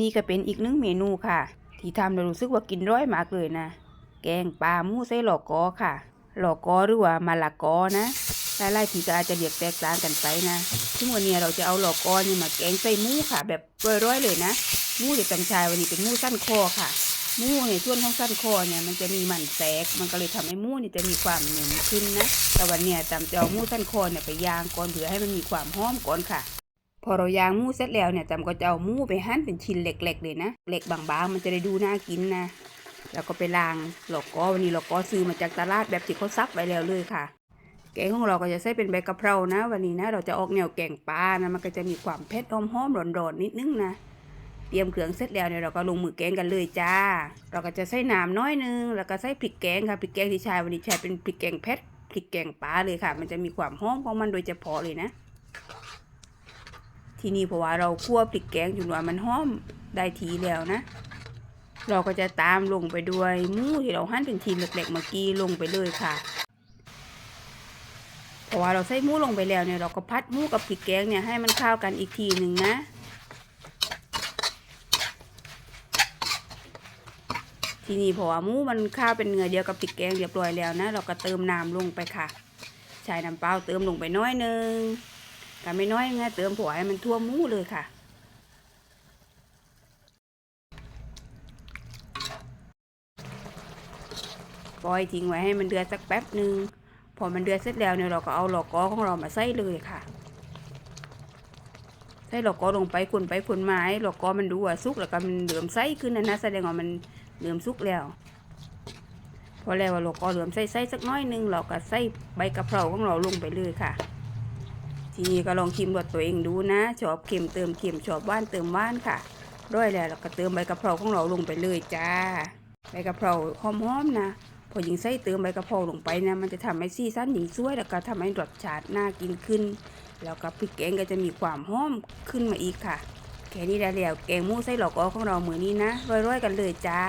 นี่ก็เป็นอีกหนึ่งเมนูค่ะ ที่ทำแล้วรู้สึกว่ากินร้อยมากเลยนะ แกงปลาหมูใส่หลอกกอค่ะ หลอกกอหรือว่ามาละกอนะหลายๆทีก็อาจจะเรียกแตกต่างกันไปนะซึ่งวันนี้เราจะเอาหลอกกอนี่มาแกงใส่หมูค่ะ แบบร้อยๆเลยนะหมูเด็ดจำชายวันนี้เป็นหมูสั้นคอค่ะหมูในส่วนของสั้นคอเนี่ยมันจะมีมันแทรกมันก็เลยทำให้หมูนี่จะมีความหนียวขึ้นนะ แต่วันเนี้ยจำจะเอาหมูสั้นคอเนี่ยไปย่างก่อนเพื่อให้มันมีความหอมก่อนค่ะ พอเรายางมูเสร็จแล้วเนี่ยจำก็จะเอามูไปหั่นเป็นชิ้นเล็กๆเลยนะเล็กบางๆ มันจะได้ดูน่ากินนะ แล้วก็ไปล้างหลอกกอวันนี้หลอกกอซื้อมาจากตลาดแบบที่เขาซับไว้แล้วเลยค่ะ แกงของเราก็จะใส่เป็นใบกะเพรานะ วันนี้นะ เราจะออกแนวแกงปลานะมันก็จะมีความเผ็ดหอมๆร้อนๆนิดนึงนะเตรียมเครื่องเสร็จแล้วเนี่ยเราก็ลงมือแกงกันเลยจ้า เราก็จะใส่น้ำน้อยนึง แล้วก็ใส่พริกแกงค่ะพริกแกงที่ใช้วันนี้ใช้เป็นพริกแกงเผ็ดพริกแกงปลาเลยค่ะ มันจะมีความหอมของมันโดยเฉพาะเลยนะ ทีนี้เพราะว่าเราคั่วพริกแกงอยู่ว่ามันหอมได้ทีแล้วนะ เราก็จะตามลงไปด้วยหมูที่เราหั่นเป็นชิ้นเล็กๆเมื่อกี้ลงไปเลยค่ะเพราะว่าเราใส่หมูลงไปแล้วเนี่ยเราก็พัดหมูกับพริกแกงเนี่ยให้มันเข้ากันอีกทีหนึ่งนะทีนี้เพราะว่าหมูมันข้าวเป็นเนื้อเดียวกับพริกแกงเรียบร้อยแล้วนะ เราก็เติมน้ำลงไปค่ะ ใช้น้ำเปล่าเติมลงไปน้อยหนึง ถ้าไม่น้อยนะเติมผัวให้มันทั่วมูเลยค่ะ ปล่อยทิ้งไว้ให้มันเดือดสักแป๊บหนึ่งพอมันเดือดเสร็จแล้วเนี่ยเราก็เอาหลอกกอของเรามาใส่เลยค่ะใส่หลอกกอลงไปคนไปคนไม้หลอกกอมันดูว่าสุกแล้วก็มันเหลือมใสขึ้นนะนะแสดงว่ามันเหลือมสุกแล้วพอแล้วหลอกกอเหลือมใสใสสักน้อยหนึงเราก็ใส่ใบกะเพราของเราลงไปเลยค่ะ ทีนี้ก็ลองชิมรสตัวเองดูนะ ชอบเค็มเติมเค็มชอบหวานเติมหวานค่ะร้อยแล้วเราก็เติมใบกะเพราของเราลงไปเลยจ้า ใบกะเพราหอมๆนะ พอยิงใส่เติมใบกะเพราลงไปนะ มันจะทำให้ซีซั่นหญิงสวยแล้วก็ทำให้รสชาติน่ากินขึ้น แล้วก็พริกแกงก็จะมีความหอมขึ้นมาอีกค่ะ แค่นี้ได้แล้วแกงมูไส้หลอกอของเราเหมือนนี้นะร่อยๆกันเลยจ้า